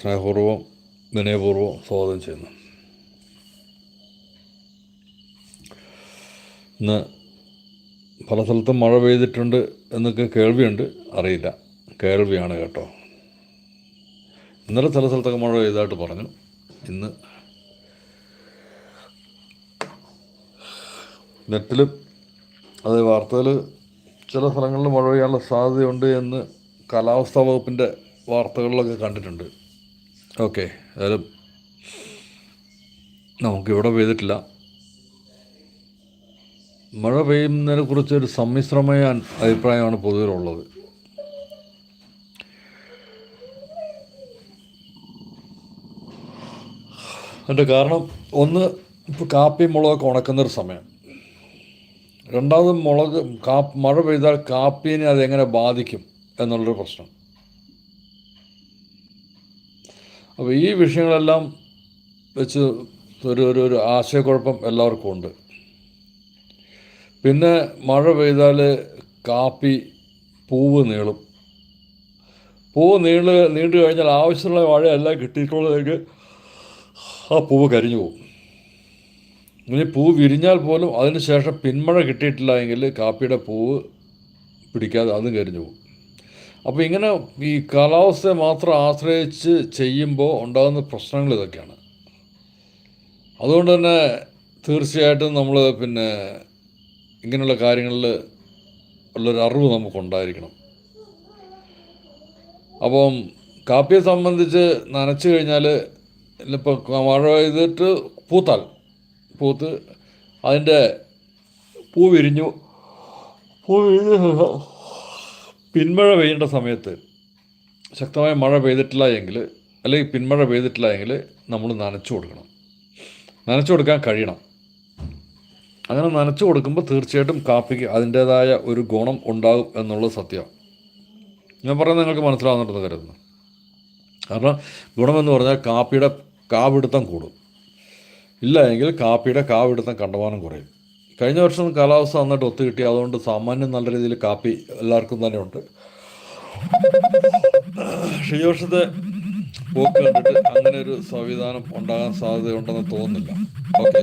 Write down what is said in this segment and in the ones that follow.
സ്നേഹപൂർവം വിനയപൂർവം സ്വാഗതം ചെയ്യുന്നു. ഇന്ന് പല സ്ഥലത്തും മഴ പെയ്തിട്ടുണ്ട് എന്നൊക്കെ കേൾവിയുണ്ട്. അറിയില്ല. കേൾവിയാണ് കേട്ടോ. ഇന്നലെ ചില സ്ഥലത്തൊക്കെ മഴ പെയ്തതായിട്ട് പറഞ്ഞു. ഇന്ന് നെറ്റിലും അതേ വാർത്തയിൽ ചില സ്ഥലങ്ങളിൽ മഴ പെയ്യാനുള്ള സാധ്യതയുണ്ട് എന്ന് കാലാവസ്ഥാ വകുപ്പിന്റെ വാർത്തകളിലൊക്കെ കണ്ടിട്ടുണ്ട്. ഓക്കെ ഏതായാലും നമുക്കിവിടെ പെയ്തിട്ടില്ല. മഴ പെയ്യുന്നതിനെ കുറിച്ച് ഒരു സമ്മിശ്രമായ അഭിപ്രായമാണ് പൊതുവിലുള്ളത് അതിന്റെ കാരണം ഒന്ന് ഇപ്പോൾ കാപ്പി മുളകൊക്കെ ഉണക്കുന്നൊരു സമയം. രണ്ടാമത് മുളക് കാ മഴ പെയ്താൽ കാപ്പീനെ അതെങ്ങനെ ബാധിക്കും എന്നുള്ളൊരു പ്രശ്നം. അപ്പോൾ ഈ വിഷയങ്ങളെല്ലാം വെച്ച് ഒരു ഒരു ഒരു ആശയക്കുഴപ്പം എല്ലാവർക്കും ഉണ്ട്. പിന്നെ മഴ പെയ്താൽ കാപ്പി പൂവ് നീളും. പൂവ് നീൾ നീണ്ടു കഴിഞ്ഞാൽ ആവശ്യമുള്ള മഴയെല്ലാം കിട്ടിയിട്ടുള്ളതെങ്കിൽ ആ പൂവ് കരിഞ്ഞു പോകും. ഇനി പൂവ് വിരിഞ്ഞാൽ പോലും അതിന് ശേഷം പിന്മഴ കിട്ടിയിട്ടില്ല എങ്കിൽ കാപ്പിയുടെ പൂവ് പിടിക്കാതെ അതും കരിഞ്ഞു പോകും. അപ്പോൾ ഇങ്ങനെ ഈ കാലാവസ്ഥയെ മാത്രം ആശ്രയിച്ച് ചെയ്യുമ്പോൾ ഉണ്ടാകുന്ന പ്രശ്നങ്ങൾ ഇതൊക്കെയാണ്. അതുകൊണ്ട് തന്നെ തീർച്ചയായിട്ടും നമ്മൾ പിന്നെ ഇങ്ങനെയുള്ള കാര്യങ്ങളിൽ ഉള്ളൊരു അറിവ് നമുക്കുണ്ടായിരിക്കണം. അപ്പം കാപ്പിയെ സംബന്ധിച്ച് നനച്ചു കഴിഞ്ഞാൽ ഇപ്പോൾ മഴ പെയ്തിട്ട് പൂത്താൽ പൂത്ത് അതിന്റെ പൂ വിരിഞ്ഞു. പൂ വിരിഞ്ഞ. പിന്മഴ പെയ്യേണ്ട സമയത്ത് ശക്തമായ മഴ പെയ്തിട്ടില്ല എങ്കിൽ അല്ലെങ്കിൽ പിന്മഴ പെയ്തിട്ടില്ല എങ്കിൽ നമ്മൾ നനച്ചു കൊടുക്കണം. നനച്ചു കൊടുക്കാൻ കഴിയണം. അങ്ങനെ നനച്ചു കൊടുക്കുമ്പോൾ തീർച്ചയായിട്ടും കാപ്പിക്ക് അതിന്റേതായ ഒരു ഗുണം ഉണ്ടാകും എന്നുള്ളത് സത്യമാണ് ഞാൻ പറയുന്നത് നിങ്ങൾക്ക് മനസ്സിലാവുന്നുണ്ടെന്ന് കരുതുന്നു. കാരണം ഗുണമെന്ന് പറഞ്ഞാൽ കാപ്പിയുടെ കാവിടുത്തം കൂടും. ഇല്ല എങ്കിൽ കാപ്പിയുടെ കാവിടുത്തം കണ്ടമാനം കുറയും. കഴിഞ്ഞ വർഷം കാലാവസ്ഥ നന്നായിട്ട് ഒത്തു കിട്ടി അതുകൊണ്ട് സാമാന്യം നല്ല രീതിയിൽ കാപ്പി എല്ലാവർക്കും തന്നെ ഉണ്ട് ഈ വർഷത്തെ പോക്ക് കണ്ടിട്ട് അങ്ങനെ ഒരു സംവിധാനം ഉണ്ടാകാൻ സാധ്യതയുണ്ടെന്ന് തോന്നുന്നില്ല. ഓക്കെ.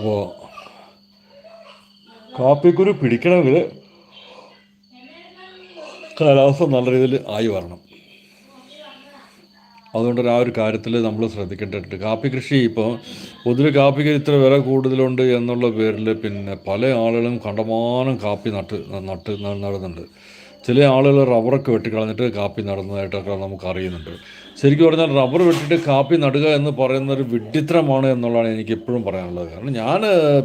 അപ്പോൾ കാപ്പിക്കുരു പിടിക്കണമെങ്കിൽ കാലാവസ്ഥ നല്ല രീതിയിൽ ആയി വരണം. അതുകൊണ്ട് ആ ഒരു കാര്യത്തിൽ നമ്മൾ ശ്രദ്ധിക്കേണ്ടതുണ്ട്. കാപ്പി കൃഷി ഇപ്പോൾ പൊതുവെ കാപ്പിക്ക് ഇത്ര വില കൂടുതലുണ്ട് എന്നുള്ള പേരിൽ പിന്നെ പല ആളുകളും കണ്ടമാനം കാപ്പി നട്ട് നട്ട് നടുന്നുണ്ട്. ചില ആളുകൾ റബ്ബറൊക്കെ വെട്ടിക്കളഞ്ഞിട്ട് കാപ്പി നടുന്നതായിട്ടൊക്കെ നമുക്ക് അറിയുന്നുണ്ട് ശരിക്കും പറഞ്ഞാൽ റബ്ബർ വെട്ടിയിട്ട് കാപ്പി നടുക എന്ന് പറയുന്ന ഒരു വിഡിത്രമാണ് എന്നുള്ളതാണ് എനിക്ക് എപ്പോഴും പറയാനുള്ളത്. കാരണം ഞാൻ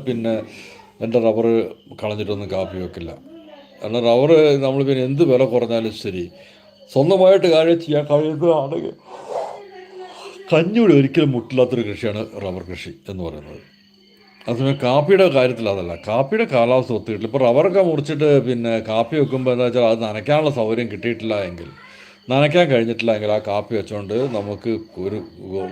പിന്നെ എന്റെ റബ്ബർ കളഞ്ഞിട്ടൊന്നും കാപ്പി വെക്കില്ല. കാരണം റബ്ബർ നമ്മൾ പിന്നെ എന്ത് വില കുറഞ്ഞാലും ശരി സ്വന്തമായിട്ട് കാര്യം ചെയ്യാൻ കഴിയുന്നതാണെങ്കിൽ കഞ്ഞിയുടെ ഒരിക്കലും മുട്ടില്ലാത്തൊരു കൃഷിയാണ് റബ്ബർ കൃഷി എന്ന് പറയുന്നത്. അതേസമയം കാപ്പിയുടെ കാര്യത്തിൽ അതല്ല കാപ്പിയുടെ കാലാവസ്ഥ ഒത്തിട്ടില്ല ഇപ്പോൾ റബ്ബറൊക്കെ മുറിച്ചിട്ട് പിന്നെ കാപ്പി വെക്കുമ്പോൾ എന്താ വെച്ചാൽ അത് നനയ്ക്കാനുള്ള സൗകര്യം കിട്ടിയിട്ടില്ല എങ്കിൽ നനയ്ക്കാൻ കഴിഞ്ഞിട്ടില്ല എങ്കിൽ ആ കാപ്പി വെച്ചുകൊണ്ട് നമുക്ക് ഒരു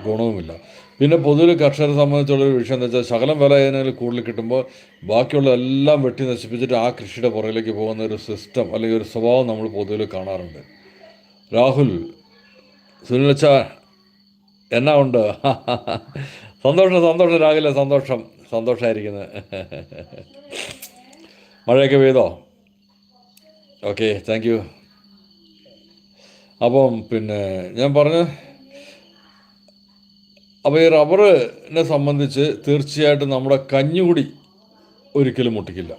ഗുണവുമില്ല. പിന്നെ പൊതുവെ കർഷകരെ സംബന്ധിച്ചുള്ള ഒരു വിഷയം എന്ന് വെച്ചാൽ ശകലം വില ഏതെങ്കിലും കൂടുതൽ കിട്ടുമ്പോൾ ബാക്കിയുള്ള എല്ലാം വെട്ടി നശിപ്പിച്ചിട്ട് ആ കൃഷിയുടെ പുറകിലേക്ക് പോകുന്ന ഒരു സിസ്റ്റം അല്ലെങ്കിൽ ഒരു സ്വഭാവം നമ്മൾ പൊതുവിൽ കാണാറുണ്ട്. രാഹുൽ സുനിലച്ച എന്നാ ഉണ്ട്? സന്തോഷം സന്തോഷം രാഹുലെ സന്തോഷം സന്തോഷമായിരിക്കുന്നത് മഴയൊക്കെ പെയ്തോ? ഓക്കെ താങ്ക് യു അപ്പം പിന്നെ ഞാൻ പറഞ്ഞ അപ്പോൾ ഈ റബ്ബറിനെ സംബന്ധിച്ച് തീർച്ചയായിട്ടും നമ്മുടെ കഞ്ഞുകുടി ഒരിക്കലും മുട്ടിക്കില്ല.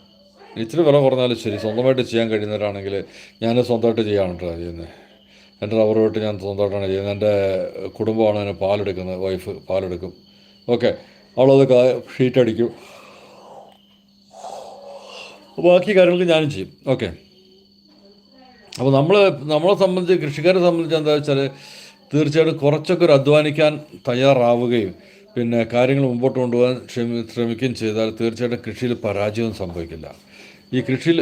ഇച്ചിരി വില കുറഞ്ഞാലും ശരി സ്വന്തമായിട്ട് ചെയ്യാൻ കഴിയുന്നവരാണെങ്കിൽ ഞാൻ സ്വന്തമായിട്ട് ചെയ്യാനാണ് കേട്ടോ ചെയ്യുന്നത്. എന്റെ റബ്ബർ ഞാൻ സ്വന്തമായിട്ടാണ് ചെയ്യുന്നത്. എന്റെ കുടുംബമാണ് അതിന് പാലെടുക്കുന്നത് വൈഫ് പാലെടുക്കും. ഓക്കെ അവളത് ഷീറ്റ് അടിക്കും ബാക്കി കാര്യങ്ങൾക്ക് ഞാനും ചെയ്യും. ഓക്കെ. അപ്പോൾ നമ്മൾ നമ്മളെ സംബന്ധിച്ച് കൃഷിക്കാരെ സംബന്ധിച്ച് എന്താ വെച്ചാൽ തീർച്ചയായിട്ടും കുറച്ചൊക്കെ ഒരു അധ്വാനിക്കാൻ തയ്യാറാവുകയും പിന്നെ കാര്യങ്ങൾ മുമ്പോട്ട് കൊണ്ടുപോകാൻ ശ്രമി ശ്രമിക്കുകയും ചെയ്താൽ തീർച്ചയായിട്ടും കൃഷിയിൽ പരാജയം സംഭവിക്കില്ല. ഈ കൃഷിയിൽ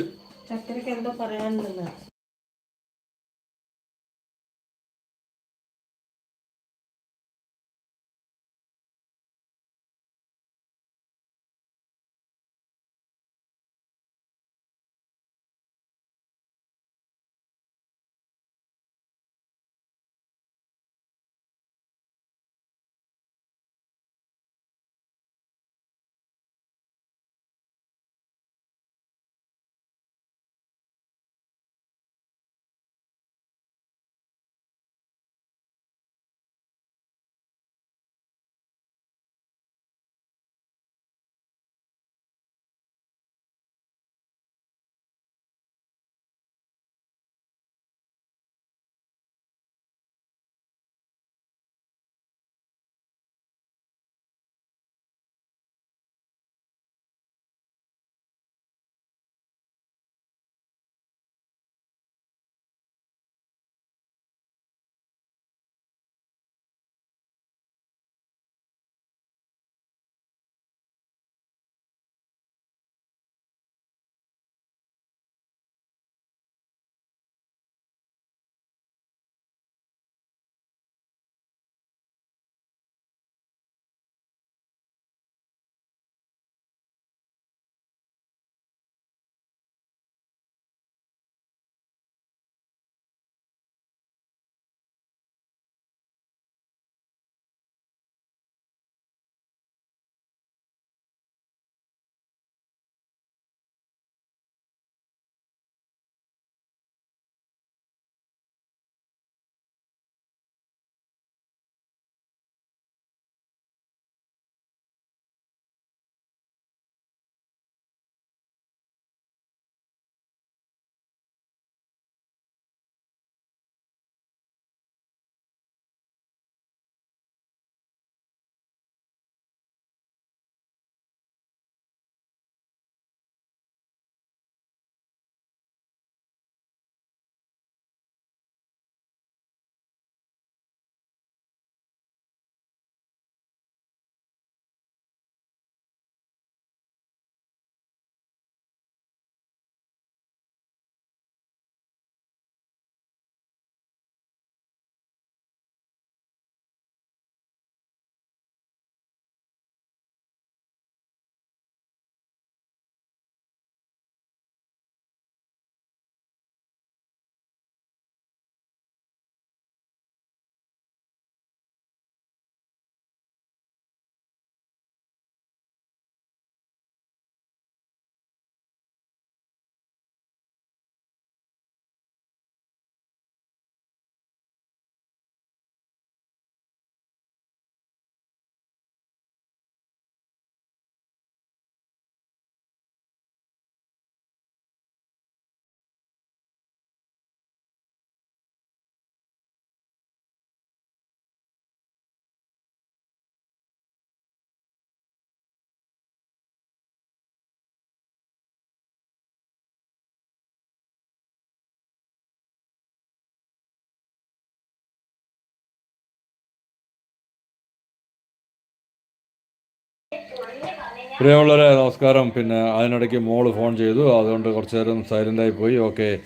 പ്രിയമുള്ളവരെ നമസ്കാരം. പിന്നെ അതിനിടയ്ക്ക് മോൾ ഫോൺ ചെയ്തു. അതുകൊണ്ട് കുറച്ച് നേരം സൈലന്റായി പോയി. ഓക്കെ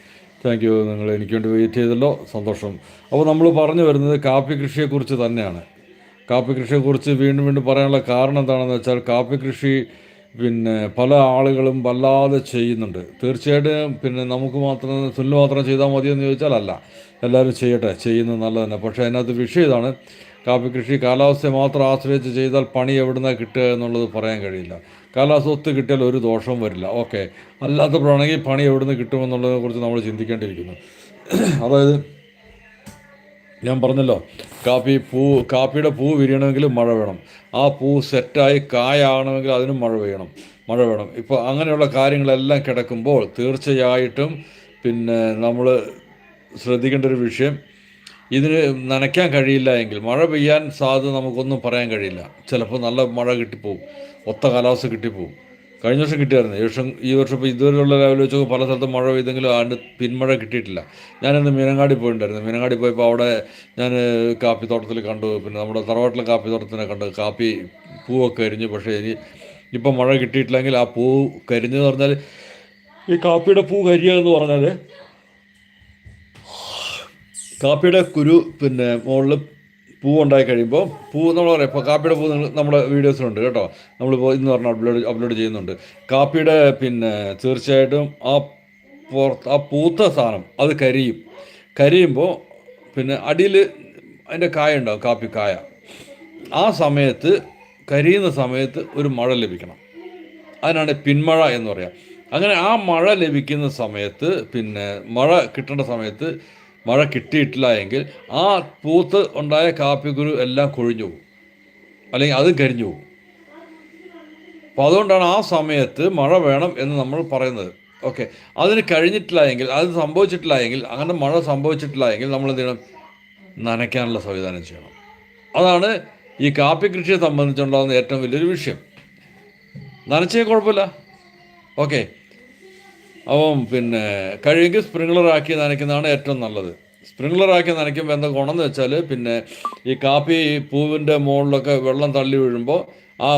താങ്ക് യു നിങ്ങൾ എനിക്ക് വേണ്ടി വെയിറ്റ് ചെയ്തല്ലോ. സന്തോഷം. അപ്പോൾ നമ്മൾ പറഞ്ഞു വരുന്നത് കാപ്പി കൃഷിയെക്കുറിച്ച് തന്നെയാണ്. കാപ്പി കൃഷിയെക്കുറിച്ച് വീണ്ടും വീണ്ടും പറയാനുള്ള കാരണം എന്താണെന്ന് വെച്ചാൽ കാപ്പി കൃഷി പിന്നെ പല ആളുകളും വല്ലാതെ ചെയ്യുന്നുണ്ട്. തീർച്ചയായിട്ടും പിന്നെ നമുക്ക് മാത്രം സുനിൽ മാത്രം ചെയ്താൽ മതിയെന്ന് ചോദിച്ചാൽ അല്ല. എല്ലാവരും ചെയ്യട്ടെ. ചെയ്യുന്നത് നല്ലത് തന്നെ. പക്ഷേ അതിനകത്ത് വിഷയം ഇതാണ്. കാപ്പി കൃഷി കാലാവസ്ഥയെ മാത്രം ആശ്രയിച്ച് ചെയ്താൽ പണി എവിടുന്ന കിട്ടുക എന്നുള്ളത് പറയാൻ കഴിയില്ല. കാലാവസ്ഥ ഒത്ത് കിട്ടിയാൽ ഒരു ദോഷവും വരില്ല. ഓക്കെ. അല്ലാത്തപ്പോഴാണെങ്കിൽ പണി എവിടുന്ന് കിട്ടുമെന്നുള്ളതിനെ കുറിച്ച് നമ്മൾ ചിന്തിക്കേണ്ടിയിരിക്കുന്നു. അതായത് ഞാൻ പറഞ്ഞല്ലോ കാപ്പി പൂ കാപ്പിയുടെ പൂ വിരിയണമെങ്കിൽ മഴ വേണം. ആ പൂ സെറ്റായി കായാകണമെങ്കിൽ അതിനും മഴ വേണം മഴ വേണം. ഇപ്പോൾ അങ്ങനെയുള്ള കാര്യങ്ങളെല്ലാം കിടക്കുമ്പോൾ തീർച്ചയായിട്ടും പിന്നെ നമ്മൾ ശ്രദ്ധിക്കേണ്ട ഒരു വിഷയം ഇതിന് നനയ്ക്കാൻ കഴിയില്ല എങ്കിൽ മഴ പെയ്യാൻ സാധ്യത നമുക്കൊന്നും പറയാൻ കഴിയില്ല. ചിലപ്പോൾ നല്ല മഴ കിട്ടിപ്പോവും. ഒത്ത കാലാവസ്ഥ കിട്ടിപ്പോവും. കഴിഞ്ഞ വർഷം കിട്ടിയായിരുന്നു. ഈ വർഷം ഈ വർഷം ഇപ്പോൾ ഇതുവരെയുള്ള ലെവൽ വെച്ച് പല സ്ഥലത്തും മഴ പെയ്തെങ്കിലും അതിന്റെ പിന്മഴ കിട്ടിയിട്ടില്ല. ഞാനിന്ന് മീനങ്ങാടി പോയിട്ടുണ്ടായിരുന്നു മീനങ്ങാടി പോയപ്പോൾ അവിടെ ഞാൻ കാപ്പിത്തോട്ടത്തിൽ കണ്ടു. പിന്നെ നമ്മുടെ തറവാട്ടിലെ കാപ്പിത്തോട്ടത്തിനെ കണ്ടു. കാപ്പി പൂവൊക്കെ കരിഞ്ഞു. പക്ഷേ ഇനി ഇപ്പം മഴ കിട്ടിയിട്ടില്ലെങ്കിൽ ആ പൂ കരിഞ്ഞെന്ന് പറഞ്ഞാൽ ഈ കാപ്പിയുടെ പൂ കരിയുക എന്ന് പറഞ്ഞാൽ കാപ്പിയുടെ കുരു പിന്നെ മുകളിൽ പൂ ഉണ്ടായി കഴിയുമ്പോൾ പൂ നമ്മൾ പറയാം. ഇപ്പോൾ കാപ്പിയുടെ പൂ നമ്മുടെ വീഡിയോസിലുണ്ട് കേട്ടോ. നമ്മളിപ്പോൾ ഇന്ന് പറഞ്ഞ അപ്ലോഡ് അപ്ലോഡ് ചെയ്യുന്നുണ്ട്. കാപ്പിയുടെ പിന്നെ തീർച്ചയായിട്ടും ആ പുറത്ത് ആ പൂത്ത സാധനം അത് കരിയും. കരിയുമ്പോൾ പിന്നെ അടിയിൽ അതിന്റെ കായ ഉണ്ടാവും കാപ്പി കായ. ആ സമയത്ത് കരിയുന്ന സമയത്ത് ഒരു മഴ ലഭിക്കണം. അതിനാണ് പിന്മഴ എന്ന് പറയാം. അങ്ങനെ ആ മഴ ലഭിക്കുന്ന സമയത്ത് പിന്നെ മഴ കിട്ടേണ്ട സമയത്ത് മഴ കിട്ടിയിട്ടില്ല എങ്കിൽ ആ പൂത്ത് ഉണ്ടായ കാപ്പിക്കുരു എല്ലാം കൊഴിഞ്ഞു പോകും. അല്ലെങ്കിൽ അതും കരിഞ്ഞു പോകും. അപ്പോൾ അതുകൊണ്ടാണ് ആ സമയത്ത് മഴ വേണം എന്ന് നമ്മൾ പറയുന്നത്. ഓക്കെ. അതിന് കഴിഞ്ഞിട്ടില്ല എങ്കിൽ അത് സംഭവിച്ചിട്ടില്ല എങ്കിൽ അങ്ങനെ മഴ സംഭവിച്ചിട്ടില്ല എങ്കിൽ നമ്മൾ എന്ത് ചെയ്യണം? നനയ്ക്കാനുള്ള സംവിധാനം ചെയ്യണം. അതാണ് ഈ കാപ്പി കൃഷിയെ സംബന്ധിച്ചുണ്ടാകുന്ന ഏറ്റവും വലിയൊരു വിഷയം. നനച്ചേ കുഴപ്പമില്ല. ഓക്കെ. അപ്പം പിന്നെ കഴുകി സ്പ്രിംഗ്ലറാക്കി നനയ്ക്കുന്നതാണ് ഏറ്റവും നല്ലത്. സ്പ്രിംഗ്ലറാക്കി നനയ്ക്കുമ്പോൾ എന്താ എന്ന് വെച്ചാൽ പിന്നെ ഈ കാപ്പി പൂവിന്റെ മുകളിലൊക്കെ വെള്ളം തള്ളി വീഴുമ്പോൾ ആ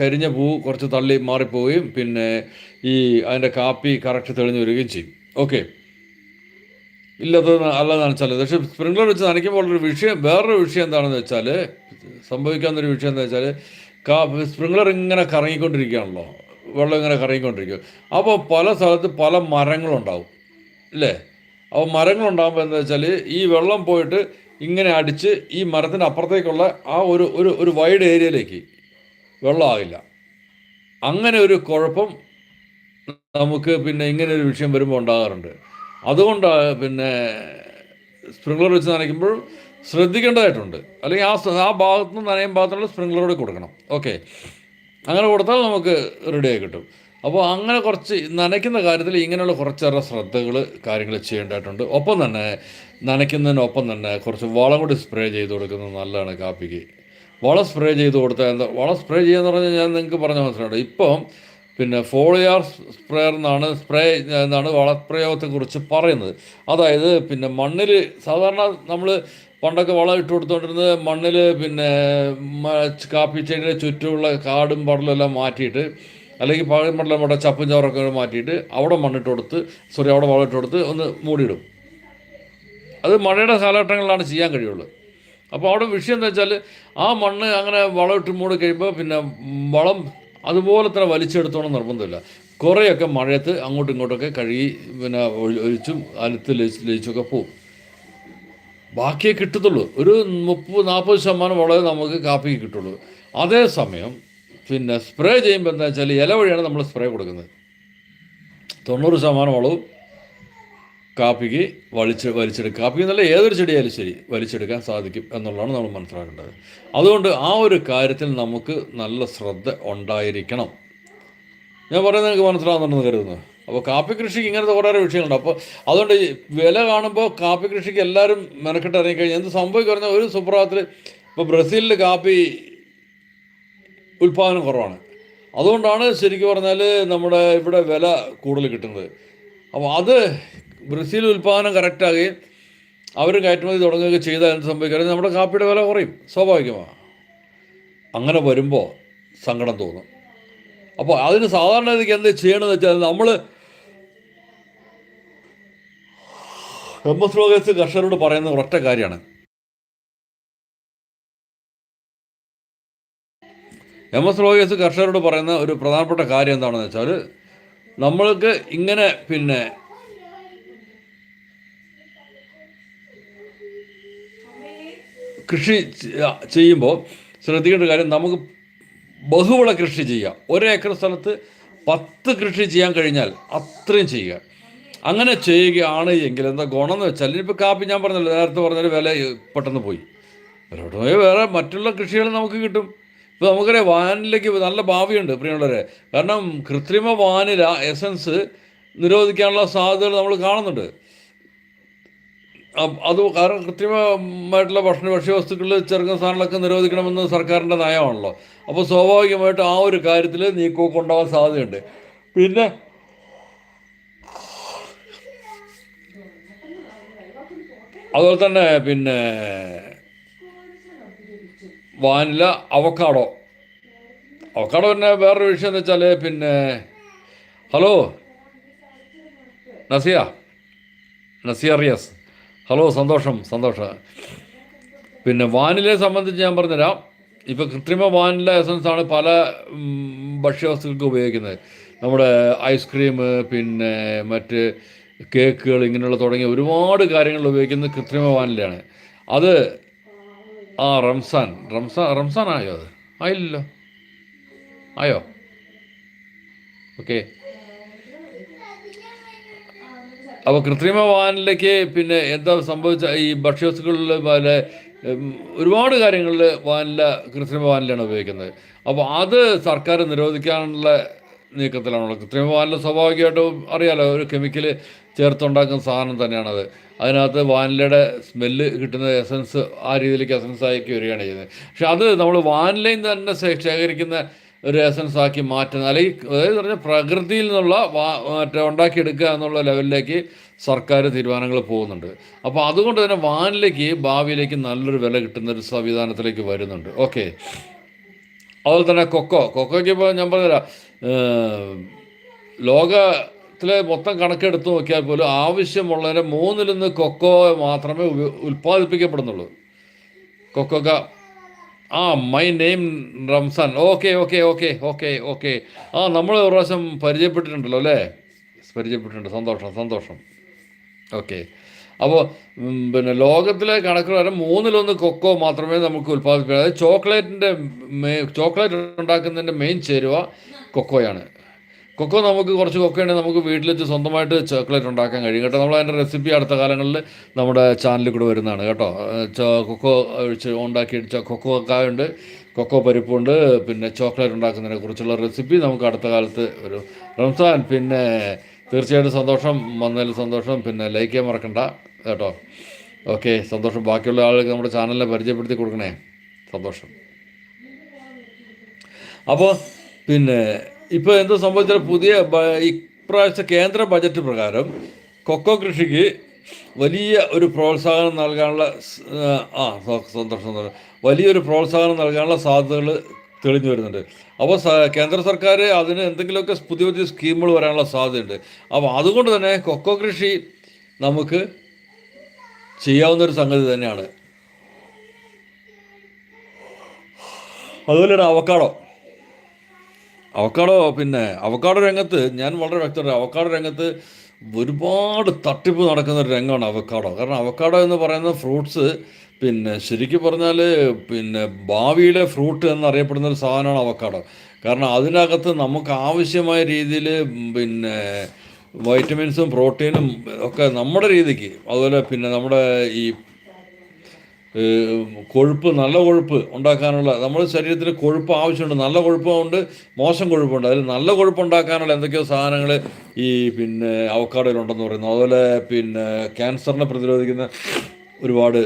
കരിഞ്ഞ പൂ കുറച്ച് തള്ളി മാറിപ്പോവുകയും പിന്നെ ഈ അതിന്റെ കാപ്പി കറക്റ്റ് തെളിഞ്ഞു വരികയും ചെയ്യും. ഓക്കെ. ഇല്ലാത്തത് അല്ല നനച്ചാൽ പക്ഷേ സ്പ്രിംഗ്ലർ വെച്ച് നനയ്ക്കുമ്പോൾ ഉള്ളൊരു വിഷയം വേറൊരു വിഷയം എന്താണെന്ന് വെച്ചാൽ സംഭവിക്കാവുന്നൊരു വിഷയം എന്താ വെച്ചാൽ കാ സ്പ്രിംഗ്ലർ ഇങ്ങനെ കറങ്ങിക്കൊണ്ടിരിക്കുകയാണല്ലോ. വെള്ളം ഇങ്ങനെ കറങ്ങിക്കൊണ്ടിരിക്കും. അപ്പോൾ പല സ്ഥലത്ത് പല മരങ്ങളുണ്ടാവും. അല്ലേ അപ്പോൾ മരങ്ങളുണ്ടാകുമ്പോൾ എന്താ വെച്ചാൽ ഈ വെള്ളം പോയിട്ട് ഇങ്ങനെ അടിച്ച് ഈ മരത്തിന്റെ അപ്പുറത്തേക്കുള്ള ആ ഒരു ഒരു ഒരു വൈഡ് ഏരിയയിലേക്ക് വെള്ളമാകില്ല അങ്ങനെ ഒരു കുഴപ്പം നമുക്ക് പിന്നെ ഇങ്ങനെ ഒരു വിഷയം വരുമ്പോൾ ഉണ്ടാകാറുണ്ട്. അതുകൊണ്ട് പിന്നെ സ്പ്രിംഗ്ലർ വെച്ച് നനയ്ക്കുമ്പോൾ ശ്രദ്ധിക്കേണ്ടതായിട്ടുണ്ട്. അല്ലെങ്കിൽ ആ ആ ഭാഗത്തുനിന്ന് നനയും ഭാഗത്തുള്ള സ്പ്രിംഗ്ലറോട് കൊടുക്കണം. ഓക്കെ. അങ്ങനെ കൊടുത്താൽ നമുക്ക് റെഡിയായി കിട്ടും. അപ്പോൾ അങ്ങനെ കുറച്ച് നനയ്ക്കുന്ന കാര്യത്തിൽ ഇങ്ങനെയുള്ള കുറച്ചേറെ ശ്രദ്ധകൾ കാര്യങ്ങൾ ചെയ്യേണ്ടതായിട്ടുണ്ട്. ഒപ്പം തന്നെ നനയ്ക്കുന്നതിനൊപ്പം തന്നെ കുറച്ച് വളം കൂടി സ്പ്രേ ചെയ്ത് കൊടുക്കുന്നത് നല്ലതാണ് കാപ്പിക്ക്. വളം സ്പ്രേ ചെയ്ത് കൊടുത്താൽ എന്താ വളം സ്പ്രേ ചെയ്യാന്ന് പറഞ്ഞാൽ ഞാൻ നിങ്ങൾക്ക് പറഞ്ഞ മനസ്സിലുണ്ട് ഇപ്പം പിന്നെ ഫോളിയാർ സ്പ്രേയർ എന്നാണ് സ്പ്രേ എന്നാണ് വളപ്രയോഗത്തെക്കുറിച്ച് പറയുന്നത്. അതായത് പിന്നെ മണ്ണിൽ സാധാരണ നമ്മൾ പണ്ടൊക്കെ വളം ഇട്ട് കൊടുത്തോണ്ടിരുന്നത് മണ്ണിൽ പിന്നെ കാപ്പി ചെടിയുടെ ചുറ്റുമുള്ള കാടും പടലും എല്ലാം മാറ്റിയിട്ട് അല്ലെങ്കിൽ പഴയ മണ്ണിൽ അവിടെ ചപ്പും ചോറൊക്കെ മാറ്റിയിട്ട് അവിടെ മണ്ണിട്ട് കൊടുത്ത് സോറി അവിടെ വളം ഇട്ട് കൊടുത്ത് ഒന്ന് മൂടിയിടും. അത് മഴയുടെ കാലഘട്ടങ്ങളിലാണ് ചെയ്യാൻ കഴിയുള്ളൂ. അപ്പോൾ അവിടെ വിഷയം എന്താ വെച്ചാൽ ആ മണ്ണ് അങ്ങനെ വളം ഇട്ട് മൂടി കഴിയുമ്പോൾ പിന്നെ വളം അതുപോലെ തന്നെ വലിച്ചെടുത്തോണം നിർബന്ധമില്ല. കുറേയൊക്കെ മഴയത്ത് അങ്ങോട്ടും ഇങ്ങോട്ടൊക്കെ കഴുകി പിന്നെ ഒഴി- ഒഴിച്ചും അലുത്ത് ലയിച്ച് ലയിച്ചൊക്കെ പോവും. ബാക്കിയേ കിട്ടത്തുള്ളൂ. ഒരു മുപ്പത് നാൽപ്പത് ശതമാനം വളരെ നമുക്ക് കാപ്പിക്ക് കിട്ടുള്ളൂ. അതേസമയം പിന്നെ സ്പ്രേ ചെയ്യുമ്പോൾ എന്താ വെച്ചാൽ ഇല വഴിയാണ് നമ്മൾ സ്പ്രേ കൊടുക്കുന്നത്. തൊണ്ണൂറ് ശതമാനം വളവും കാപ്പിക്ക് വലിച്ച് വലിച്ചെടുക്കുക. കാപ്പി നല്ല ഏതൊരു ചെടിയായാലും ശരി വലിച്ചെടുക്കാൻ സാധിക്കും എന്നുള്ളതാണ് നമ്മൾ മനസ്സിലാക്കേണ്ടത്. അതുകൊണ്ട് ആ ഒരു കാര്യത്തിൽ നമുക്ക് നല്ല ശ്രദ്ധ ഉണ്ടായിരിക്കണം. ഞാൻ പറയുന്നത് നിങ്ങൾക്ക് മനസ്സിലാവുന്നുണ്ടെന്ന് കരുതുന്നു. അപ്പോൾ കാപ്പി കൃഷിക്ക് ഇങ്ങനത്തെ കുറേ വിഷയങ്ങളുണ്ട്. അപ്പോൾ അതുകൊണ്ട് വില കാണുമ്പോൾ കാപ്പി കൃഷിക്ക് എല്ലാവരും മെനക്കെട്ട് ഇറങ്ങിക്കഴിഞ്ഞാൽ എന്ത് സംഭവിക്കുക പറഞ്ഞാൽ ഒരു സുപ്രഭാതത്തിൽ ഇപ്പോൾ ബ്രസീലിൽ കാപ്പി ഉൽപ്പാദനം കുറവാണ്. അതുകൊണ്ടാണ് ശരിക്കും പറഞ്ഞാൽ നമ്മുടെ ഇവിടെ വില കൂടുതൽ കിട്ടുന്നത്. അപ്പോൾ അത് ബ്രസീൽ ഉൽപ്പാദനം കറക്റ്റാകുകയും അവർ കയറ്റുമതി തുടങ്ങുകയൊക്കെ ചെയ്താൽ എന്ത് സംഭവിക്കുകയാണെങ്കിൽ നമ്മുടെ കാപ്പിയുടെ വില കുറയും സ്വാഭാവികമാണ് അങ്ങനെ വരുമ്പോൾ സങ്കടം തോന്നും. അപ്പോൾ അതിന് സാധാരണ രീതിക്ക് എന്ത് ചെയ്യണമെന്ന് വെച്ചാൽ നമ്മൾ ലോകേസ് കർഷകരോട് പറയുന്ന ഒരൊറ്റ കാര്യമാണ്. എം കർഷകരോട് പറയുന്ന ഒരു പ്രധാനപ്പെട്ട കാര്യം എന്താണെന്ന് വെച്ചാൽ നമ്മൾക്ക് ഇങ്ങനെ പിന്നെ കൃഷി ചെയ്യുമ്പോൾ ശ്രദ്ധിക്കേണ്ട കാര്യം നമുക്ക് ബഹുവിള കൃഷി ചെയ്യുക ഒരേക്കർ സ്ഥലത്ത് പത്ത് കൃഷി ചെയ്യാൻ കഴിഞ്ഞാൽ അത്രയും ചെയ്യുക. അങ്ങനെ ചെയ്യുകയാണ് എങ്കിൽ എന്താ ഗുണം എന്ന് വെച്ചാൽ ഇനിയിപ്പോൾ കാപ്പി ഞാൻ പറഞ്ഞല്ലോ നേരത്തെ പറഞ്ഞൊരു വില പെട്ടെന്ന് പോയി. വില പോയി വേറെ മറ്റുള്ള കൃഷികൾ നമുക്ക് കിട്ടും. ഇപ്പോൾ നമുക്കറിയാം വാനിലേക്ക് നല്ല ഭാവിയുണ്ട് പ്രിയമുള്ളവരെ. കാരണം കൃത്രിമ വാനില എസൻസ് നിരോധിക്കാനുള്ള സാധ്യതകൾ നമ്മൾ കാണുന്നുണ്ട്. അത് കാരണം കൃത്രിമമായിട്ടുള്ള ഭക്ഷണ ഭക്ഷ്യവസ്തുക്കളിൽ ചെറുക്കുന്ന സാധനങ്ങളൊക്കെ നിരോധിക്കണമെന്ന് സർക്കാരിന്റെ നയമാണല്ലോ. അപ്പോൾ സ്വാഭാവികമായിട്ട് ആ ഒരു കാര്യത്തിൽ നീക്കമൊക്കെ ഉണ്ടാകാൻ സാധ്യതയുണ്ട്. പിന്നെ അതുപോലെ തന്നെ പിന്നെ വാനില അവക്കാടോ. അവക്കാടോ പിന്നെ വേറൊരു വിഷയം എന്ന് വെച്ചാൽ പിന്നെ ഹലോ? നസിയ? നസിയ റിയസ്. ഹലോ സന്തോഷം സന്തോഷം. പിന്നെ വാനിലയെ സംബന്ധിച്ച് ഞാൻ പറഞ്ഞുതരാം. ഇപ്പോൾ കൃത്രിമ വാനില എസൻസ് ആണ് പല ഭക്ഷ്യവസ്തുക്കൾക്ക് ഉപയോഗിക്കുന്നത്. നമ്മുടെ ഐസ്ക്രീം പിന്നെ മറ്റ് കേക്കുകൾ ഇങ്ങനെയുള്ള തുടങ്ങിയ ഒരുപാട് കാര്യങ്ങൾ ഉപയോഗിക്കുന്നത് കൃത്രിമ വാനിലയാണ്. അത് ആ റംസാൻ. റംസാൻ റംസാൻ ആയോ അത്? ആയില്ലല്ലോ. ആയോ? ഓക്കെ. അപ്പോൾ കൃത്രിമ വാനിലേക്ക് പിന്നെ എന്താ സംഭവിച്ച ഈ ഭക്ഷ്യവസ്തുക്കളിൽ പോലെ ഒരുപാട് കാര്യങ്ങളിൽ വാനില കൃത്രിമ വാനിലാണ് ഉപയോഗിക്കുന്നത്. അപ്പോൾ അത് സർക്കാർ നിരോധിക്കാനുള്ള നീക്കത്തിലാണുള്ളത്. കൃത്രിമ വാനില സ്വാഭാവികമായിട്ടും അറിയാലോ ഒരു കെമിക്കൽ ചേർത്തുണ്ടാക്കുന്ന സാധനം തന്നെയാണത്. അതിനകത്ത് വാനിലയുടെ സ്മെല്ല് കിട്ടുന്ന എസൻസ് ആ രീതിയിലേക്ക് എസൻസ് ആക്കി വരികയാണ് ചെയ്യുന്നത്. പക്ഷെ അത് നമ്മൾ വാനിലയിൽ തന്നെ ശേഖരിക്കുന്ന ഒരു എസൻസ് ആക്കി മാറ്റുന്ന അല്ലെങ്കിൽ അതായത് പറഞ്ഞാൽ പ്രകൃതിയിൽ നിന്നുള്ള മറ്റേ ഉണ്ടാക്കിയെടുക്കുക എന്നുള്ള ലെവലിലേക്ക് സർക്കാർ തീരുമാനങ്ങൾ പോകുന്നുണ്ട്. അപ്പോൾ അതുകൊണ്ട് തന്നെ വാനിലേക്ക് ഭാവിയിലേക്ക് നല്ലൊരു വില കിട്ടുന്ന ഒരു സംവിധാനത്തിലേക്ക് വരുന്നുണ്ട്. ഓക്കെ. അതുപോലെ തന്നെ കൊക്കോ. കൊക്കോയ്ക്ക് ഇപ്പോൾ ഞാൻ പറഞ്ഞുതരാം. ലോകത്തിലെ മൊത്തം കണക്കെടുത്ത് നോക്കിയാൽ പോലും ആവശ്യമുള്ളതിന്റെ മൂന്നിലൊന്ന് കൊക്കോ മാത്രമേ ഉൽപ്പാദിപ്പിക്കപ്പെടുന്നുള്ളൂ. കൊക്കോക്ക ആ my name Ramzan. Okay okay okay okay okay. ആ നമ്മൾ ഒരു പ്രാവശ്യം പരിചയപ്പെട്ടിട്ടുണ്ടല്ലോ അല്ലേ? പരിചയപ്പെട്ടിട്ടുണ്ട്. സന്തോഷം സന്തോഷം. ഓക്കെ. അപ്പോൾ പിന്നെ ലോകത്തിലെ കണക്ക് പ്രകാരം മൂന്നിലൊന്ന് കൊക്കോ മാത്രമേ നമുക്ക് ഉൽപ്പാദിപ്പിക്കാൻ അതായത് ചോക്ലേറ്റിന്റെ മേ ചോക്ലേറ്റ് ഉണ്ടാക്കുന്നതിന്റെ മെയിൻ ചേരുവ കൊക്കോയാണ്. കൊക്കോ നമുക്ക് കുറച്ച് കൊക്കോ ഉണ്ടെങ്കിൽ നമുക്ക് വീട്ടിൽ വെച്ച് സ്വന്തമായിട്ട് ചോക്ലേറ്റ് ഉണ്ടാക്കാൻ കഴിയും കേട്ടോ. നമ്മൾ അതിന്റെ റെസിപ്പി അടുത്ത കാലങ്ങളിൽ നമ്മുടെ ചാനലിൽ കൂടെ വരുന്നതാണ് കേട്ടോ. കൊക്കോ ഒഴിച്ച് ഉണ്ടാക്കി ചോ- കൊക്കോ കായുണ്ട് കൊക്കോ പരിപ്പുണ്ട് പിന്നെ ചോക്ലേറ്റ് ഉണ്ടാക്കുന്നതിനെ കുറിച്ചുള്ള റെസിപ്പി നമുക്ക് അടുത്ത കാലത്ത് ഒരു റംസാൻ. പിന്നെ തീർച്ചയായിട്ടും സന്തോഷം വന്നതിൽ സന്തോഷം. പിന്നെ ലൈക്ക് ചെയ്യാൻ മറക്കണ്ട കേട്ടോ. ഓക്കെ സന്തോഷം. ബാക്കിയുള്ള ആളുകൾക്ക് നമ്മുടെ ചാനലിനെ പരിചയപ്പെടുത്തി കൊടുക്കണേ. സന്തോഷം. അപ്പോൾ പിന്നെ ഇപ്പോൾ എന്താ സംഭവിച്ചാൽ പുതിയ ഇപ്രാവശ്യത്തെ കേന്ദ്ര ബജറ്റ് പ്രകാരം കൊക്കോ കൃഷിക്ക് വലിയ ഒരു പ്രോത്സാഹനം നൽകാനുള്ള ആ സന്തോഷം വലിയൊരു പ്രോത്സാഹനം നൽകാനുള്ള സാധ്യതകൾ തെളിഞ്ഞു വരുന്നുണ്ട്. അപ്പോൾ കേന്ദ്ര സർക്കാർ അതിന് എന്തെങ്കിലുമൊക്കെ പുതിയ പുതിയ സ്കീമുകൾ വരാനുള്ള സാധ്യതയുണ്ട്. അപ്പോൾ അതുകൊണ്ട് തന്നെ കൊക്കോ കൃഷി നമുക്ക് ചെയ്യാവുന്നൊരു സംഗതി തന്നെയാണ്. അതുപോലെ അവക്കാടോ. അവക്കാടോ പിന്നെ അവക്കാടോ രംഗത്ത് ഞാൻ വളരെ വ്യക്തമാണ് അവക്കാടോ രംഗത്ത് ഒരുപാട് തട്ടിപ്പ് നടക്കുന്ന ഒരു രംഗമാണ് അവക്കാടോ. കാരണം അവക്കാടോ എന്ന് പറയുന്ന ഫ്രൂട്ട്സ് പിന്നെ ശരിക്കും പറഞ്ഞാൽ പിന്നെ ഭാവിയിലെ ഫ്രൂട്ട് എന്നറിയപ്പെടുന്ന ഒരു സാധനമാണ് അവക്കാടോ. കാരണം അതിനകത്ത് നമുക്ക് ആവശ്യമായ രീതിയിൽ പിന്നെ വൈറ്റമിൻസും പ്രോട്ടീനും ഒക്കെ നമ്മുടെ രീതിക്ക് അതുപോലെ പിന്നെ നമ്മുടെ ഈ കൊഴുപ്പ് നല്ല കൊഴുപ്പ് ഉണ്ടാക്കാനുള്ള നമ്മുടെ ശരീരത്തിൽ കൊഴുപ്പ് ആവശ്യമുണ്ട് നല്ല കൊഴുപ്പുണ്ട് മോശം കൊഴുപ്പുണ്ട്. അതിൽ നല്ല കൊഴുപ്പ് ഉണ്ടാക്കാനുള്ള എന്തൊക്കെയോ സാധനങ്ങൾ ഈ പിന്നെ അവക്കാടയിലുണ്ടെന്ന് പറയുന്നു. അതുപോലെ പിന്നെ ക്യാൻസറിനെ പ്രതിരോധിക്കുന്ന ഒരുപാട്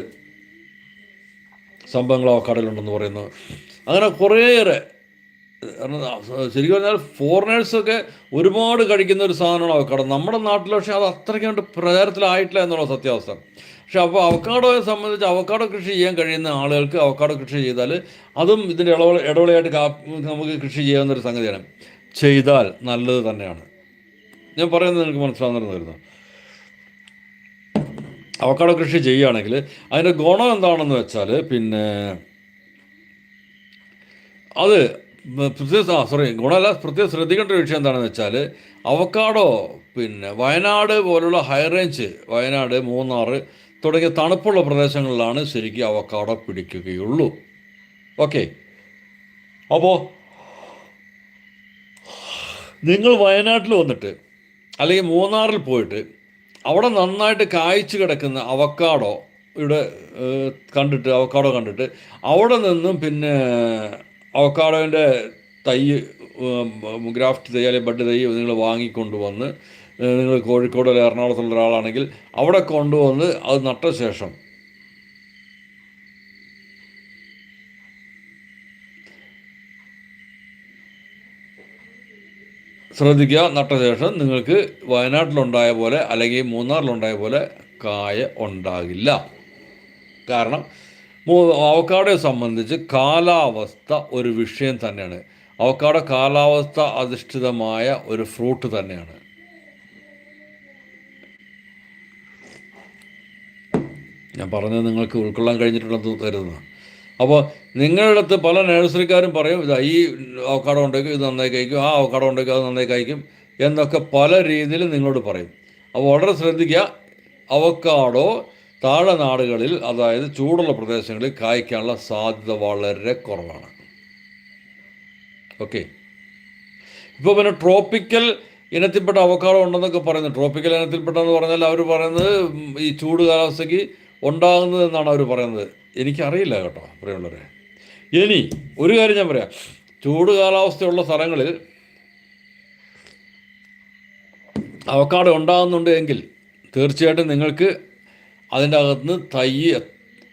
സംഭവങ്ങൾ അവക്കാടയിലുണ്ടെന്ന് പറയുന്നു. അങ്ങനെ കുറേയേറെ ശരിക്കും പറഞ്ഞാൽ ഫോറിനേഴ്സൊക്കെ ഒരുപാട് കഴിക്കുന്ന ഒരു സാധനമാണ് അവക്കാടോ. നമ്മുടെ നാട്ടിൽ പക്ഷേ അത് അത്രയ്ക്ക് പ്രചാരത്തിലായിട്ടില്ല എന്നുള്ള സത്യാവസ്ഥ. പക്ഷെ അപ്പോൾ അവക്കാടോയെ സംബന്ധിച്ച് അവക്കാടോ കൃഷി ചെയ്യാൻ കഴിയുന്ന ആളുകൾക്ക് അവക്കാടോ കൃഷി ചെയ്താൽ അതും ഇതിന്റെ ഇടവ ഇടവളയായിട്ട് നമുക്ക് കൃഷി ചെയ്യാവുന്നൊരു സംഗതിയാണ്. ചെയ്താൽ നല്ലത് തന്നെയാണ്. ഞാൻ പറയുന്നത് നിങ്ങൾക്ക് മനസ്സിലാവുന്നതെന്ന് വരുന്നു അവക്കാടോ കൃഷി ചെയ്യുകയാണെങ്കിൽ അതിന്റെ ഗുണം എന്താണെന്ന് വെച്ചാൽ പിന്നെ അത് പ്രത്യേക സോറി ഗുണമല്ല പ്രത്യേകം ശ്രദ്ധിക്കേണ്ട ഒരു വിഷയം എന്താണെന്ന് വെച്ചാൽ അവക്കാടോ പിന്നെ വയനാട് പോലുള്ള ഹൈ റേഞ്ച് വയനാട് മൂന്നാർ തുടങ്ങിയ തണുപ്പുള്ള പ്രദേശങ്ങളിലാണ് ശരിക്കും അവക്കാടോ പിടിക്കുകയുള്ളൂ. ഓക്കെ. അപ്പോൾ നിങ്ങൾ വയനാട്ടിൽ വന്നിട്ട് അല്ലെങ്കിൽ മൂന്നാറിൽ പോയിട്ട് അവിടെ നന്നായിട്ട് കായ്ച്ചു കിടക്കുന്ന അവക്കാടോ ഇവിടെ കണ്ടിട്ട് അവക്കാടോ കണ്ടിട്ട് അവിടെ നിന്നും പിന്നെ അവക്കാടോന്റെ തൈ ഗ്രാഫ്റ്റ് തൈ അല്ലെങ്കിൽ ബഡ് തൈ നിങ്ങൾ വാങ്ങിക്കൊണ്ടുവന്ന് ഏഹ്, നിങ്ങൾ കോഴിക്കോട് അല്ലെങ്കിൽ എറണാകുളത്തുള്ള ഒരാളാണെങ്കിൽ അവിടെ കൊണ്ടുവന്ന് അത് നട്ട ശേഷം. ശ്രദ്ധിക്കുക നട്ട ശേഷം നിങ്ങൾക്ക് വയനാട്ടിലുണ്ടായ പോലെ അല്ലെങ്കിൽ മൂന്നാറിലുണ്ടായ പോലെ കായ ഉണ്ടാകില്ല. കാരണം അവക്കാടെ സംബന്ധിച്ച് കാലാവസ്ഥ ഒരു വിഷയം തന്നെയാണ്. അവക്കാടോ കാലാവസ്ഥ അധിഷ്ഠിതമായ ഒരു ഫ്രൂട്ട് തന്നെയാണ്. ഞാൻ പറഞ്ഞത് നിങ്ങൾക്ക് ഉൾക്കൊള്ളാൻ കഴിഞ്ഞിട്ടുണ്ടെന്ന് കരുതുന്നു. അപ്പോൾ നിങ്ങളുടെ അടുത്ത് പല നഴ്സറിക്കാരും പറയും ഇതാ ഈ അവക്കാട ഉണ്ടെങ്കിൽ ഇത് നന്നായി കഴിക്കും ആ അവക്കാട ഉണ്ടെങ്കിൽ അത് നന്നായി കഴിക്കും എന്നൊക്കെ പല രീതിയിൽ നിങ്ങളോട് പറയും. അപ്പോൾ വളരെ ശ്രദ്ധിക്കുക അവക്കാടോ താഴെ നാടുകളിൽ അതായത് ചൂടുള്ള പ്രദേശങ്ങളിൽ കായ്ക്കാനുള്ള സാധ്യത വളരെ കുറവാണ്. ഓക്കെ. ഇപ്പോൾ പിന്നെ ട്രോപ്പിക്കൽ ഇനത്തിൽപ്പെട്ട അവക്കാടോ ഉണ്ടെന്നൊക്കെ പറയുന്നു. ട്രോപ്പിക്കൽ ഇനത്തിൽപ്പെട്ടെന്ന് പറഞ്ഞാൽ അവർ പറയുന്നത് ഈ ചൂട് കാലാവസ്ഥയ്ക്ക് ഉണ്ടാകുന്നത് എന്നാണ് അവർ പറയുന്നത്. എനിക്കറിയില്ല കേട്ടോ പ്രിയമുള്ളവരെ. ഇനി ഒരു കാര്യം ഞാൻ പറയാം. ചൂട് കാലാവസ്ഥയുള്ള സ്ഥലങ്ങളിൽ അവക്കാട് ഉണ്ടാകുന്നുണ്ട് എങ്കിൽ തീർച്ചയായിട്ടും നിങ്ങൾക്ക് അതിന്റെ അകത്തുനിന്ന് തൈ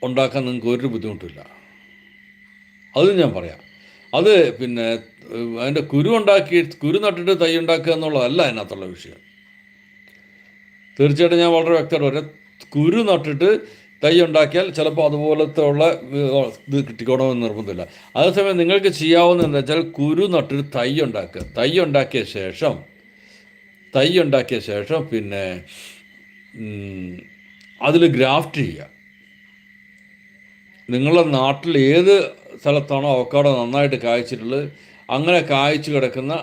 ഉണ്ടാക്കാൻ നിങ്ങൾക്ക് ഒരു ബുദ്ധിമുട്ടില്ല അതും ഞാൻ പറയാം. അത് പിന്നെ അതിന്റെ കുരു ഉണ്ടാക്കി കുരു നട്ടിട്ട് തൈ ഉണ്ടാക്കുക എന്നുള്ളതല്ല അതിനകത്തുള്ള വിഷയം. തീർച്ചയായിട്ടും ഞാൻ വളരെ വ്യക്തമായിട്ട് പറയാം. കുരു നട്ടിട്ട് തൈ ഉണ്ടാക്കിയാൽ ചിലപ്പോൾ അതുപോലത്തെ ഉള്ള ഇത് കിട്ടിക്കോണമെന്ന് നിർബന്ധമില്ല. അതേസമയം നിങ്ങൾക്ക് ചെയ്യാവുന്ന എന്താ വെച്ചാൽ കുരു നട്ടൊരു തൈ ഉണ്ടാക്കുക. തൈ ഉണ്ടാക്കിയ ശേഷം തൈ ഉണ്ടാക്കിയ ശേഷം പിന്നെ അതിൽ ഗ്രാഫ്റ്റ് ചെയ്യുക. നിങ്ങളുടെ നാട്ടിൽ ഏത് സ്ഥലത്താണോ അവക്കാടോ നന്നായിട്ട് കായ്ച്ചിട്ടുള്ളത് അങ്ങനെ കായ്ച്ചു കിടക്കുന്ന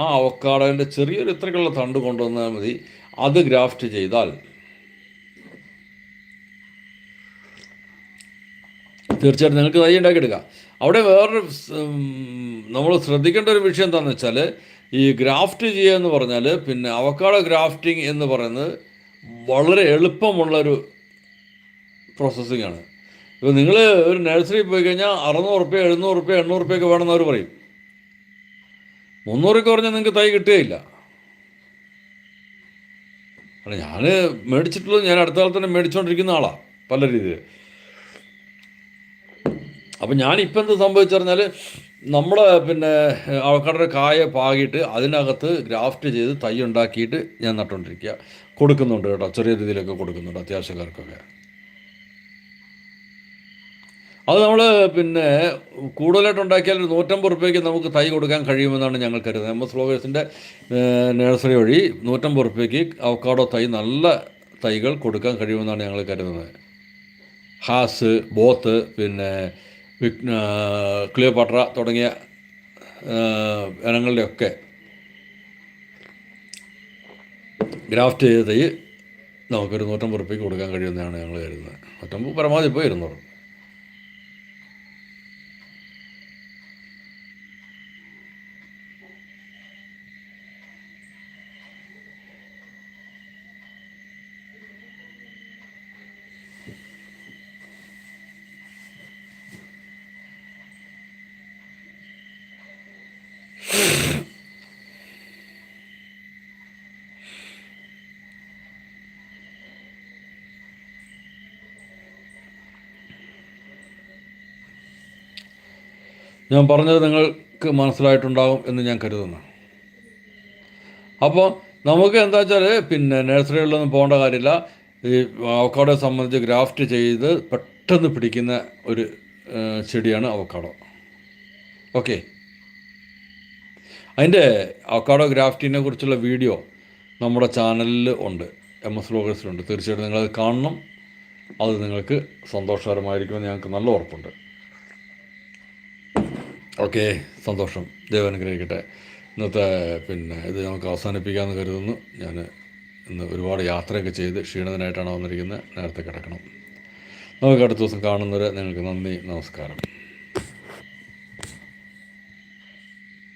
ആ അവക്കാടോന്റെ ചെറിയൊരു ഇത്രയ്ക്കുള്ള തണ്ട് കൊണ്ടുവന്നാൽ മതി. അത് ഗ്രാഫ്റ്റ് ചെയ്താൽ തീർച്ചയായിട്ടും നിങ്ങൾക്ക് തൈ ഉണ്ടാക്കിയെടുക്കാം. അവിടെ വേറൊരു നമ്മൾ ശ്രദ്ധിക്കേണ്ട ഒരു വിഷയം എന്താണെന്ന് വെച്ചാൽ ഈ ഗ്രാഫ്റ്റ് ചെയ്യുക എന്ന് പറഞ്ഞാൽ പിന്നെ അവക്കാടോ ഗ്രാഫ്റ്റിംഗ് എന്ന് പറയുന്നത് വളരെ എളുപ്പമുള്ളൊരു പ്രോസസ്സിംഗ് ആണ്. ഇപ്പോൾ നിങ്ങൾ ഒരു നഴ്സറി പോയി കഴിഞ്ഞാൽ അറുന്നൂറ് റുപ്യ എഴുന്നൂറ് റുപ്യ എണ്ണൂറ് റുപ്യൊക്കെ വേണമെന്ന് അവർ പറയും. മുന്നൂറൊക്കെ പറഞ്ഞാൽ നിങ്ങൾക്ക് തൈ കിട്ടുകയില്ല. അല്ല ഞാൻ മേടിച്ചിട്ടുള്ളത് ഞാൻ അടുത്ത കാലത്ത് തന്നെ മേടിച്ചുകൊണ്ടിരിക്കുന്ന ആളാണ് പല രീതിയിൽ അപ്പം ഞാനിപ്പോൾ എന്ത് സംഭവിച്ചറിഞ്ഞാൽ നമ്മൾ പിന്നെ അവക്കാടൊരു കായ പാകിയിട്ട് അതിനകത്ത് ഗ്രാഫ്റ്റ് ചെയ്ത് തൈ ഉണ്ടാക്കിയിട്ട് ഞാൻ നട്ടുകൊണ്ടിരിക്കുക കൊടുക്കുന്നുണ്ട് കേട്ടോ. ചെറിയ രീതിയിലൊക്കെ കൊടുക്കുന്നുണ്ട് അത്യാവശ്യക്കാർക്കൊക്കെ. അത് നമ്മൾ പിന്നെ കൂടുതലായിട്ട് ഉണ്ടാക്കിയാൽ ഒരു നൂറ്റമ്പത് റുപ്യയ്ക്ക് നമുക്ക് തൈ കൊടുക്കാൻ കഴിയുമെന്നാണ് ഞങ്ങൾ കരുതുന്നത്. എം എസ് ഫ്ലോവേഴ്സിന്റെ നഴ്സറി വഴി നൂറ്റമ്പത് റുപ്യയ്ക്ക് അവക്കാടോ തൈ നല്ല തൈകൾ കൊടുക്കാൻ കഴിയുമെന്നാണ് ഞങ്ങൾ കരുതുന്നത്. ഹാസ് ബോത്ത് പിന്നെ ക്ലിയോപാട്ര തുടങ്ങിയ ഇനങ്ങളുടെയൊക്കെ ഗ്രാഫ്റ്റ് ചെയ്ത നമുക്കൊരു നൂറ്റമ്പത് റുപ്യക്ക് കൊടുക്കാൻ കഴിയുമെന്നാണ് ഞങ്ങൾ കരുതുന്നത്. നൂറ്റമ്പത് പരമാവധി ഇപ്പോൾ ഇരുന്നൂറ്. ഞാൻ പറഞ്ഞത് നിങ്ങൾക്ക് മനസ്സിലായിട്ടുണ്ടാകും എന്ന് ഞാൻ കരുതുന്നു. അപ്പോൾ നമുക്ക് എന്താ വെച്ചാൽ പിന്നെ നഴ്സറികളിലൊന്നും പോകേണ്ട കാര്യമില്ല. ഈ അവക്കാടോ സംബന്ധിച്ച് ഗ്രാഫ്റ്റ് ചെയ്ത് പെട്ടെന്ന് പിടിക്കുന്ന ഒരു ചെടിയാണ് അവക്കാടോ. ഓക്കെ. അതിന്റെ അവക്കാടോ ഗ്രാഫ്റ്റിനെ കുറിച്ചുള്ള വീഡിയോ നമ്മുടെ ചാനലിൽ ഉണ്ട്. എം എസ് ബ്ലോഗേഴ്സിലുണ്ട്. തീർച്ചയായിട്ടും നിങ്ങളത് കാണണം. അത് നിങ്ങൾക്ക് സന്തോഷകരമായിരിക്കുമെന്ന് ഞങ്ങൾക്ക് നല്ല ഉറപ്പുണ്ട്. ഓക്കെ സന്തോഷം. ദൈവം അനുഗ്രഹിക്കട്ടെ. ഇന്നത്തെ പിന്നെ ഇത് നമുക്ക് അവസാനിപ്പിക്കാമെന്ന് കരുതുന്നു. ഞാൻ ഇന്ന് ഒരുപാട് യാത്രയൊക്കെ ചെയ്ത് ക്ഷീണിതനായിട്ടാണ് വന്നിരിക്കുന്നത്. നേരത്തെ കിടക്കണം. നമുക്ക് അടുത്ത ദിവസം കാണുന്നവരെ നിങ്ങൾക്ക് നന്ദി നമസ്കാരം.